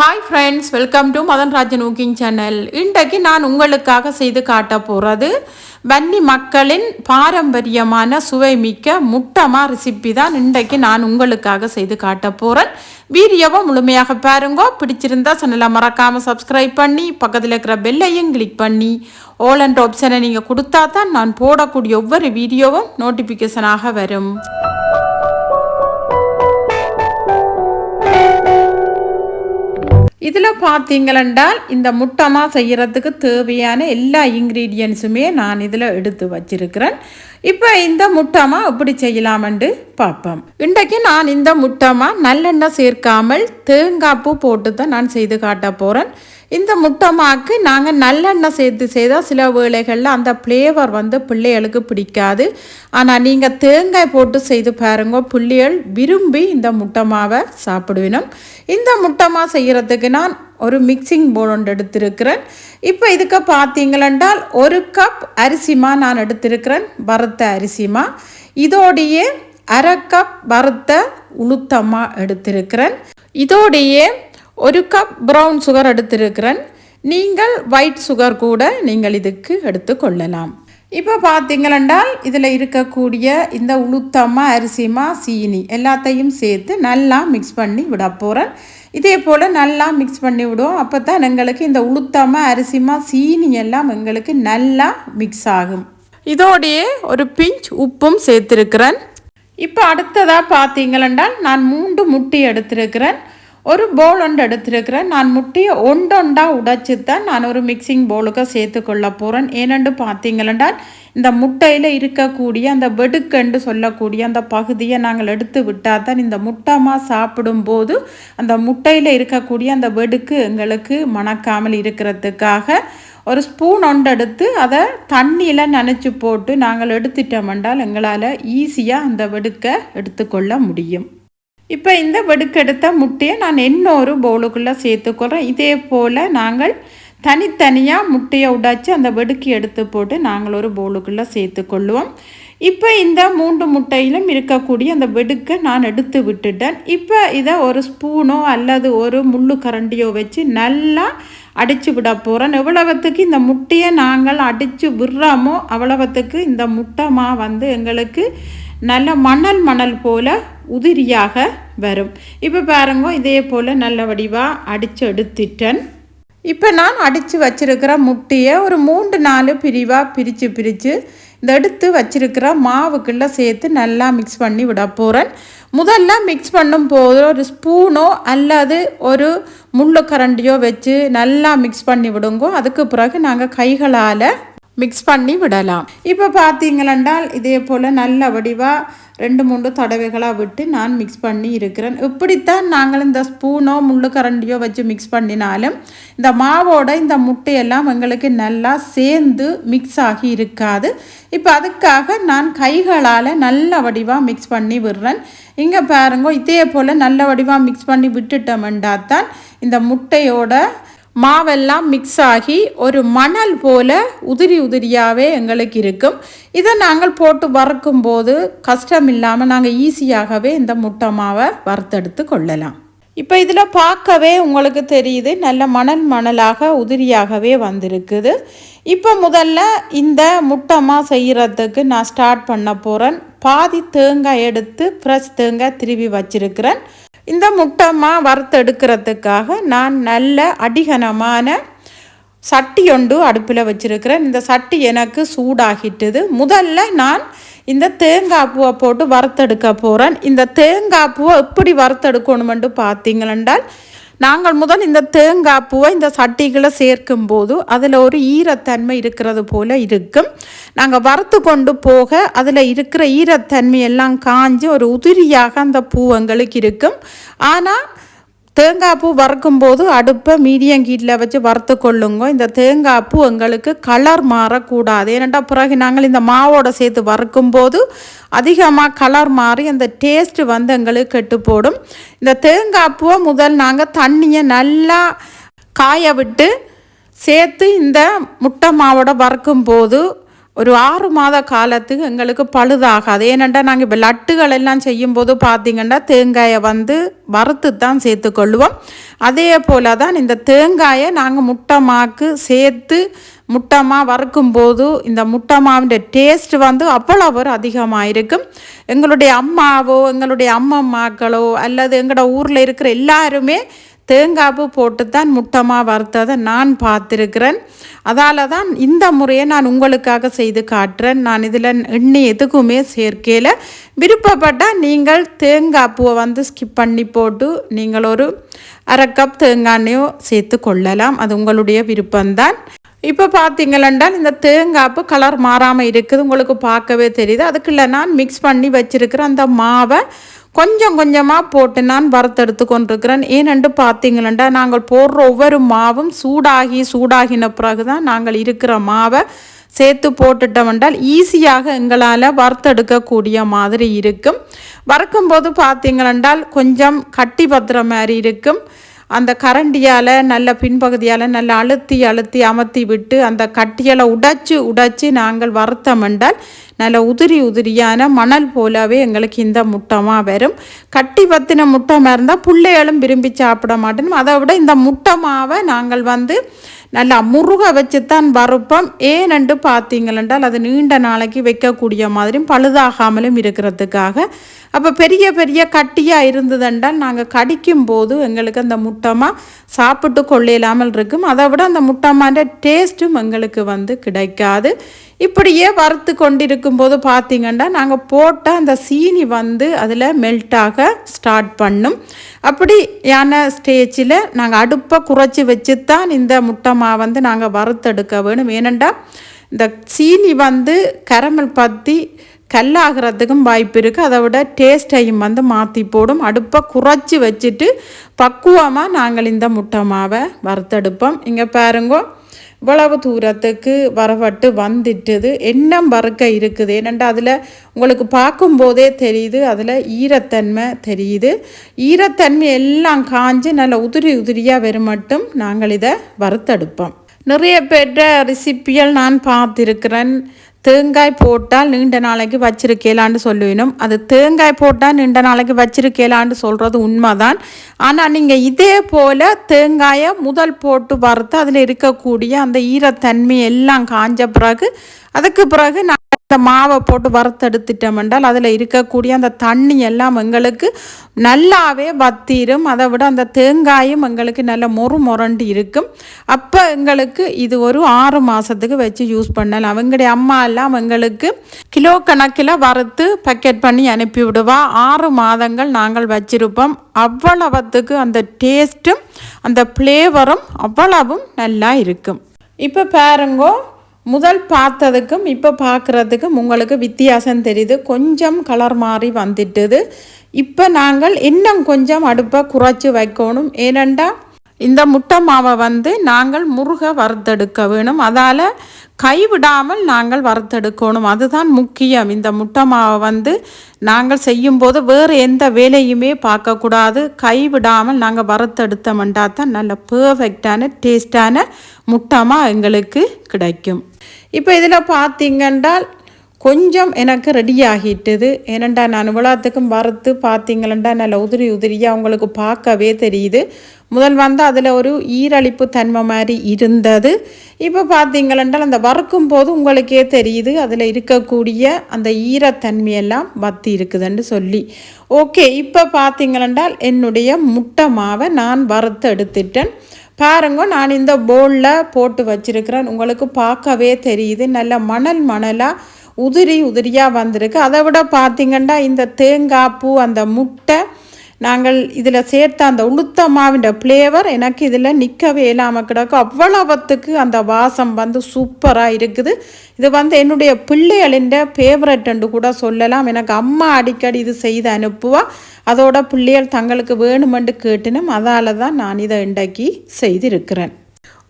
Hi friends welcome to Madan Rajan cooking channel இன்றைக்கு நான் உங்களுக்காக செய்து காட்ட போகிறது வன்னி மக்களின் பாரம்பரியமான சுவை மிக்க முட்டமா ரெசிபி தான் இன்றைக்கு நான் உங்களுக்காக செய்து காட்ட போகிறேன் வீடியோவை முழுமையாக பாருங்கோ. பிடிச்சிருந்தா சேனலை மறக்காமல் சப்ஸ்கிரைப் பண்ணி பக்கத்தில் இருக்கிற பெல்லையும் கிளிக் பண்ணி ஓலண்ட் அண்ட் ஆப்ஷனை நீங்கள் கொடுத்தா தான் நான் போடக்கூடிய ஒவ்வொரு வீடியோவும் நோட்டிஃபிகேஷனாக வரும். இதில் பார்த்தீங்களென்றால் இந்த முட்டமாக செய்கிறதுக்கு தேவையான எல்லா இன்க்ரீடியன்ஸுமே நான் இதில் எடுத்து வச்சிருக்கிறேன். இப்போ இந்த முட்டமா எப்படி செய்யலாமென்று பார்ப்போம். இன்றைக்கு நான் இந்த முட்டமா நல்லெண்ணெய் சேர்க்காமல் தேங்காய் பூ போட்டு தான் நான் செய்து காட்ட போகிறேன் இந்த முட்டமாக்கு நாங்கள் நல்லெண்ணெய் சேர்த்து செய்தால் சில வேளைகளில் அந்த ஃப்ளேவர் வந்து பிள்ளைகளுக்கு பிடிக்காது. ஆனால் நீங்கள் தேங்காய் போட்டு செய்து பாருங்க பிள்ளைகள் விரும்பி இந்த முட்டமாவை சாப்பிடுவினோம். இந்த முட்டமா செய்கிறதுக்கு நான் ஒரு மிக்சிங் போல் ஒன்று எடுத்திருக்கிறேன். இப்போ இதுக்கு பார்த்தீங்களென்றால் ஒரு கப் அரிசிமா நான் எடுத்திருக்கிறேன் வறுத்த அரிசிமா இதோடையே அரை கப் வறுத்த உளுத்தமாக எடுத்திருக்கிறேன். இதோடையே ஒரு கப் ப்ரௌன் சுகர் எடுத்திருக்கிறேன். நீங்கள் ஒயிட் சுகர் கூட நீங்கள் இதுக்கு எடுத்துக்கொள்ளலாம் இப்போ பார்த்தீங்களென்றால் இதில் இருக்கக்கூடிய இந்த உளுத்தம்மா அரிசிமா சீனி எல்லாத்தையும் சேர்த்து நல்லா மிக்ஸ் பண்ணி விட போகிறேன் இதே போல் நல்லா மிக்ஸ் பண்ணி விடுவோம். அப்போ தான் எங்களுக்கு இந்த உளுத்தம்மா அரிசிமா சீனி எல்லாம் எங்களுக்கு நல்லா மிக்ஸ் ஆகும். இதோடையே ஒரு பிஞ்ச் உப்பும் சேர்த்துருக்கிறேன். இப்போ அடுத்ததாக பார்த்தீங்களென்றால் நான் மூன்று முட்டி எடுத்திருக்கிறேன். ஒரு போல் ஒன்று எடுத்திருக்கிறேன். நான் முட்டையை ஒண்டொண்டாக உடைச்சி தான் நான் ஒரு மிக்சிங் போலுக்கு சேர்த்து கொள்ள போகிறேன் ஏனென்று பார்த்தீங்கன்னா இந்த முட்டையில் இருக்கக்கூடிய அந்த வெடுக்கென்று சொல்லக்கூடிய அந்த பகுதியை நாங்கள் எடுத்து விட்டால் தான் இந்த முட்டமாக சாப்பிடும்போது அந்த முட்டையில் இருக்கக்கூடிய அந்த வெடுக்கு எங்களுக்கு மணக்காமல் இருக்கிறதுக்காக ஒரு ஸ்பூன் ஒன்று எடுத்து அதை தண்ணியில் நனைச்சி போட்டு நாங்கள் எடுத்துட்டோம் என்றால் எங்களால் ஈஸியாக அந்த வெடுக்கை எடுத்துக்கொள்ள முடியும். இப்போ இந்த வெடுக்கெடுத்த முட்டையை நான் இன்னொரு பவுலுக்குள்ளே சேர்த்துக்கொள்கிறேன் இதே போல் நாங்கள் தனித்தனியாக முட்டையை உடைச்சி அந்த வெடுக்கி எடுத்து போட்டு நாங்கள் ஒரு பவுலுக்குள்ளே சேர்த்துக்கொள்ளுவோம் இப்போ இந்த மூன்று முட்டையிலும் இருக்கக்கூடிய அந்த வெடுக்கை நான் எடுத்து விட்டுட்டேன். இப்போ இதை ஒரு ஸ்பூனோ அல்லது ஒரு முள்ளு கரண்டியோ வச்சு நல்லா அடித்து விட போகிறேன் எவ்வளவத்துக்கு இந்த முட்டையை நாங்கள் அடித்து விடுறோமோ அவ்வளவத்துக்கு இந்த முட்டைமா வந்து எங்களுக்கு நல்ல மணல் மணல் போல் உதிரியாக வரும். இப்போ பாருங்க இதே போல் நல்ல வடிவாக அடித்து எடுத்துட்டேன். இப்போ நான் அடித்து வச்சிருக்கிற முட்டையை ஒரு மூன்று நாலு பிரிவாக பிரித்து பிரித்து இந்த எடுத்து வச்சிருக்கிற மாவுக்குள்ளே சேர்த்து நல்லா மிக்ஸ் பண்ணி விட போகிறேன் முதல்ல மிக்ஸ் பண்ணும் போது ஒரு ஸ்பூனோ அல்லது ஒரு முள்ளு கரண்டியோ வச்சு நல்லா மிக்ஸ் பண்ணி விடுங்கோ. அதுக்கு பிறகு நாங்கள் கைகளால் மிக்ஸ் பண்ணி விடலாம். இப்போ பார்த்தீங்களென்றால் இதே போல் நல்ல வடிவாக ரெண்டு மூன்று தடவைகளாக விட்டு நான் மிக்ஸ் பண்ணி இருக்கிறேன். இப்படித்தான் நாங்கள் இந்த ஸ்பூனோ முள்ளு கரண்டியோ வச்சு மிக்ஸ் பண்ணினாலும் இந்த மாவோட இந்த முட்டையெல்லாம் எங்களுக்கு நல்லா சேர்ந்து மிக்ஸ் ஆகி இருக்காது. இப்போ அதுக்காக நான் கைகளால் நல்ல வடிவாக மிக்ஸ் பண்ணி விடுறேன். இங்கே பாருங்க இதே போல் நல்ல வடிவாக மிக்ஸ் பண்ணி விட்டுட்டோம்டா தான் இந்த முட்டையோட மாவெல்லாம் மிக்ஸ் ஆகி ஒரு மணல் போல உதிரி உதிரியாகவே எங்களுக்கு இருக்கும். இதை நாங்கள் போட்டு வறுக்கும் போது கஷ்டம் இல்லாமல் நாங்கள் ஈஸியாகவே இந்த முட்டை மாவை வறுத்தெடுத்து கொள்ளலாம். இப்போ இதில் பார்க்கவே உங்களுக்கு தெரியுது நல்ல மணல் மணலாக உதிரியாகவே வந்திருக்குது. இப்போ முதல்ல இந்த முட்டமாக செய்கிறதுக்கு நான் ஸ்டார்ட் பண்ண போகிறேன் பாதி தேங்காய் எடுத்து ஃப்ரெஷ் தேங்காய் திருவி வச்சிருக்கிறேன். இந்த முட்டைமா வறுத்தெடுக்கிறதுக்காக நான் நல்ல அடிகனமான சட்டி ஒன்று அடுப்பில் வச்சுருக்கிறேன். இந்த சட்டி எனக்கு சூடாகிட்டுது. முதல்ல நான் இந்த தேங்காய் பூவை போட்டு வறுத்தெடுக்க போகிறேன் இந்த தேங்காய் பூவை எப்படி வறுத்தெடுக்கணுமென்று பார்த்தீங்களென்றால் நாங்கள் முதல் இந்த தேங்காய் பூவை இந்த சட்டிகளை சேர்க்கும் போது அதில் ஒரு ஈரத்தன்மை இருக்கிறது போல் இருக்கும். நாங்கள் வறுத்து கொண்டு போக அதில் இருக்கிற ஈரத்தன்மை எல்லாம் காஞ்சி ஒரு உதிரியாக அந்த பூ எங்களுக்கு இருக்கும். ஆனால் தேங்காய் பூ வறுக்கும்போது அடுப்பை மீடியம் கீட்டில் வச்சு வறுத்து கொள்ளுங்க. இந்த தேங்காய் பூ எங்களுக்கு கலர் மாறக்கூடாது. ஏனெண்டா பிறகு நாங்கள் இந்த மாவோட சேர்த்து வறுக்கும்போது அதிகமாக கலர் மாறி அந்த டேஸ்ட்டு வந்து எங்களுக்கு கெட்டு போடும் இந்த தேங்காய் பூவை முதல் நாங்கள் தண்ணியை நல்லா காய விட்டு சேர்த்து இந்த முட்டை மாவோட வறுக்கும்போது ஒரு ஆறு மாத காலத்துக்கு எங்களுக்கு பழுதாகாது. ஏனென்றால் நாங்கள் இப்போ லட்டுகள் எல்லாம் செய்யும்போது பார்த்திங்கன்னா தேங்காயை வந்து வறுத்து தான் சேர்த்துக்கொள்வோம் அதே போல் தான் இந்த தேங்காயை நாங்கள் முட்டமாக்கு சேர்த்து முட்டமாக வறுக்கும்போது இந்த முட்டை டேஸ்ட் வந்து அவ்வளவு ஒரு அதிகமாக இருக்கும் எங்களுடைய அம்மாவோ எங்களுடைய அம்மம்மாக்களோ அல்லது எங்களோட ஊரில் இருக்கிற எல்லாருமே தேங்காய்ப்பு போட்டு தான் முட்டமாக வறுத்ததை நான் பார்த்துருக்கிறேன். அதால் தான் இந்த முறையை நான் உங்களுக்காக செய்து காட்டுறேன். நான் இதில் எண்ணெய் எதுக்குமே சேர்க்கையில் விருப்பப்பட்டால் நீங்கள் தேங்காய் பூவை வந்து ஸ்கிப் பண்ணி போட்டு நீங்கள் ஒரு அரை கப் தேங்காய் எண்ணெயோ சேர்த்து கொள்ளலாம். அது உங்களுடைய விருப்பம்தான். இப்போ பார்த்தீங்களென்றால் இந்த தேங்காய்ப்பு கலர் மாறாமல் இருக்குது. உங்களுக்கு பார்க்கவே தெரியுது. அதுக்குள்ள நான் மிக்ஸ் பண்ணி வச்சுருக்கிற அந்த மாவை கொஞ்சம் கொஞ்சமாக போட்டு நான் வறுத்தெடுத்து கொண்டிருக்கிறேன். ஏனென்று பார்த்தீங்களா நாங்கள் போடுற ஒவ்வொரு மாவும் சூடாகி சூடாகின பிறகு தான் நாங்கள் இருக்கிற மாவை சேர்த்து போட்டுட்டோம் என்றால் ஈஸியாக எங்களால் வறுத்தெடுக்கக்கூடிய மாதிரி இருக்கும். வறுக்கும்போது பார்த்தீங்களென்றால் கொஞ்சம் கட்டி பத்துற மாதிரி இருக்கும். அந்த கரண்டியால் நல்ல பின்பகுதியால் நல்ல அழுத்தி அழுத்தி அமர்த்தி விட்டு அந்த கட்டியலை உடைச்சி உடைச்சி நாங்கள் வறுத்தோம் என்றால் நல்ல உதிரி உதிரியான மணல் போலவே எங்களுக்கு இந்த முட்டமாக வரும். கட்டி பத்தின முட்டமாக இருந்தால் பிள்ளைகளும் விரும்பி சாப்பிட மாட்டேன். அதை விட இந்த முட்டை மாவை நாங்கள் வந்து நல்லா முருக வச்சுத்தான் வறுப்போம். ஏனென்று பார்த்தீங்களென்றால் அது நீண்ட நாளைக்கு வைக்கக்கூடிய மாதிரியும் பழுதாகாமலும் இருக்கிறதுக்காக. அப்போ பெரிய பெரிய கட்டியாக இருந்ததுண்டால் நாங்கள் கடிக்கும் போது எங்களுக்கு அந்த முட்டமாக சாப்பிட்டு கொள்ளையில்லாமல் இருக்கும். அதை விட அந்த முட்டமான்ற டேஸ்ட்டும் எங்களுக்கு வந்து கிடைக்காது. இப்படியே வறுத்து கொண்டிருக்கும் போது பார்த்திங்கன்னா நாங்கள் போட்ட அந்த சீனி வந்து அதில் மெல்ட்டாக ஸ்டார்ட் பண்ணும். அப்படியான ஸ்டேஜில் நாங்கள் அடுப்பை குறைச்சி வச்சு தான் இந்த முட்டை மா வந்து நாங்கள் வறுத்தெடுக்க வேணும். ஏனெண்டா இந்த சீனி வந்து கரமல் பற்றி கல்லாகிறதுக்கும் வாய்ப்பு இருக்குது அதை விட டேஸ்ட்டையும் வந்து மாற்றி போடும். அடுப்பை குறைச்சி வச்சுட்டு பக்குவமாக நாங்கள் இந்த முட்டை மாவை வறுத்தெடுப்போம். இங்கே பாருங்கோ இவ்வளவு தூரத்துக்கு வரப்பட்டு வந்துட்டுது. எண்ணம் வறுக்க இருக்குது. ஏனெண்டா அதில் உங்களுக்கு பார்க்கும்போதே தெரியுது அதில் ஈரத்தன்மை தெரியுது. ஈரத்தன்மை எல்லாம் காஞ்சு நல்ல உதிரி உதிரியாக வரும் மட்டும் நாங்கள் இதை வறுத்தெடுப்போம். நிறைய பேர்கிட்ட ரெசிப்பியல் நான் பார்த்துருக்கிறேன். தேங்காய் போட்டால் நீண்ட நாளைக்கு வச்சிருக்கலான்னு சொல்லுவினும் அது தேங்காய் போட்டால் நீண்ட நாளைக்கு வச்சிருக்கலான்னு சொல்கிறது உண்மைதான். ஆனால் நீங்கள் இதே போல் தேங்காயை முதல் போட்டு வறுத்து அதில் இருக்கக்கூடிய அந்த ஈரத்தன்மை எல்லாம் காஞ்ச பிறகு அதுக்கு பிறகு நான் இந்த மாவை போட்டு வறுத்தெடுத்துட்டோம் என்றால் அதில் இருக்கக்கூடிய அந்த தண்ணி எல்லாம் எங்களுக்கு நல்லாவே வத்திரும். அதை விட அந்த தேங்காயும் எங்களுக்கு நல்ல மொறு மொரண்டு இருக்கும். அப்போ எங்களுக்கு இது ஒரு ஆறு மாதத்துக்கு வச்சு யூஸ் பண்ணலாம். அவங்களுடைய அம்மா எல்லாம் எங்களுக்கு கிலோ கணக்கில் வறுத்து பக்கெட் பண்ணி அனுப்பி விடுவா. ஆறு மாதங்கள் நாங்கள் வச்சிருப்போம். அவ்வளவத்துக்கு அந்த டேஸ்ட்டும் அந்த ஃப்ளேவரும் அவ்வளவும் நல்லா இருக்கும். இப்போ பாருங்கோ முதல் பார்த்ததுக்கும் இப்போ பார்க்குறதுக்கும் உங்களுக்கு வித்தியாசம் தெரியுது. கொஞ்சம் கலர் மாறி வந்துட்டுது. இப்போ நாங்கள் இன்னும் கொஞ்சம் அடுப்பை குறைச்சி வைக்கணும். ஏனெண்டா இந்த முட்டை மாவை வந்து நாங்கள் முருக வறுத்தெடுக்க வேணும். அதால் கைவிடாமல் நாங்கள் வறுத்தெடுக்கணும். அதுதான் முக்கியம். இந்த முட்டை மாவை வந்து நாங்கள் செய்யும்போது வேறு எந்த வேலையுமே பார்க்கக்கூடாது. கைவிடாமல் நாங்கள் வறுத்தெடுத்தோம்னா தான் நல்ல பர்ஃபெக்டான டேஸ்டான முட்டமாக எங்களுக்கு கிடைக்கும். இப்போ இதில் பார்த்தீங்கன்றால் கொஞ்சம் எனக்கு ரெடி ஆகிட்டுது. ஏனண்டா நான் இவ்வளோத்துக்கும் வறுத்து பார்த்தீங்களண்டா நல்ல உதிரி உதிரியாக உங்களுக்கு பார்க்கவே தெரியுது. முதல் வந்து அதில் ஒரு ஈரழிப்பு தன்மை மாதிரி இருந்தது. இப்போ பார்த்தீங்களென்றால் அந்த வறுக்கும் போது உங்களுக்கே தெரியுது அதில் இருக்கக்கூடிய அந்த ஈரத்தன்மையெல்லாம் வத்தி இருக்குதுன்னு சொல்லி. ஓகே இப்போ பார்த்தீங்களென்றால் என்னுடைய முட்டை மாவை நான் வறுத்து எடுத்துட்டேன். பாருங்க நான் இந்த போலில் போட்டு வச்சிருக்கிறேன். உங்களுக்கு பார்க்கவே தெரியுது. நல்ல மணல் மணலாக உதிரி உதிரியாக வந்திருக்கு. அதை விட பார்த்திங்கன்னா இந்த தேங்காய் பூ அந்த முட்டை நாங்கள் இதில் சேர்த்த அந்த உளுத்த மாவின் ஃப்ளேவர் எனக்கு இதில் நிற்கவே இல்லாமல் கிடக்கும் அவ்வளவத்துக்கு அந்த வாசம் வந்து சூப்பராக இருக்குது. இது வந்து என்னுடைய பிள்ளைகளின் ஃபேவரட்னு கூட சொல்லலாம். எனக்கு அம்மா அடிக்கடி இது செய்து அனுப்புவா. அதோட பிள்ளைகள் தங்களுக்கு வேணுமென்று கேட்டுனும் அதால் தான் நான் இதை இன்றைக்கு செய்திருக்கிறேன்.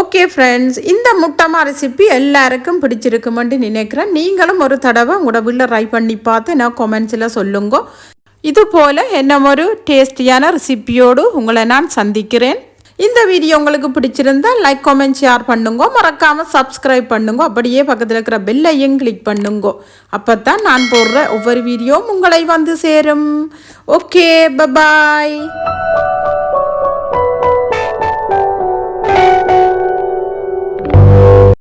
ஓகே ஃப்ரெண்ட்ஸ் இந்த முட்டமா ரெசிபி எல்லாருக்கும் பிடிச்சிருக்குமென்று நினைக்கிறேன். நீங்களும் ஒரு தடவை உங்களோட வீட்டில் ட்ரை பண்ணி பார்த்து நான் கொமெண்ட்ஸில் சொல்லுங்க. இது போல் என்ன ஒரு டேஸ்டியான ரெசிப்பியோடு உங்களை நான் சந்திக்கிறேன். இந்த வீடியோ உங்களுக்கு பிடிச்சிருந்தா லைக் கமெண்ட் ஷேர் பண்ணுங்க. மறக்காமல் சப்ஸ்கிரைப் பண்ணுங்க. அப்படியே பக்கத்தில் இருக்கிற பெல்லையும் கிளிக் பண்ணுங்க. அப்போ தான் நான் போடுற ஒவ்வொரு வீடியோவும் உங்களை வந்து சேரும். Okay bye bye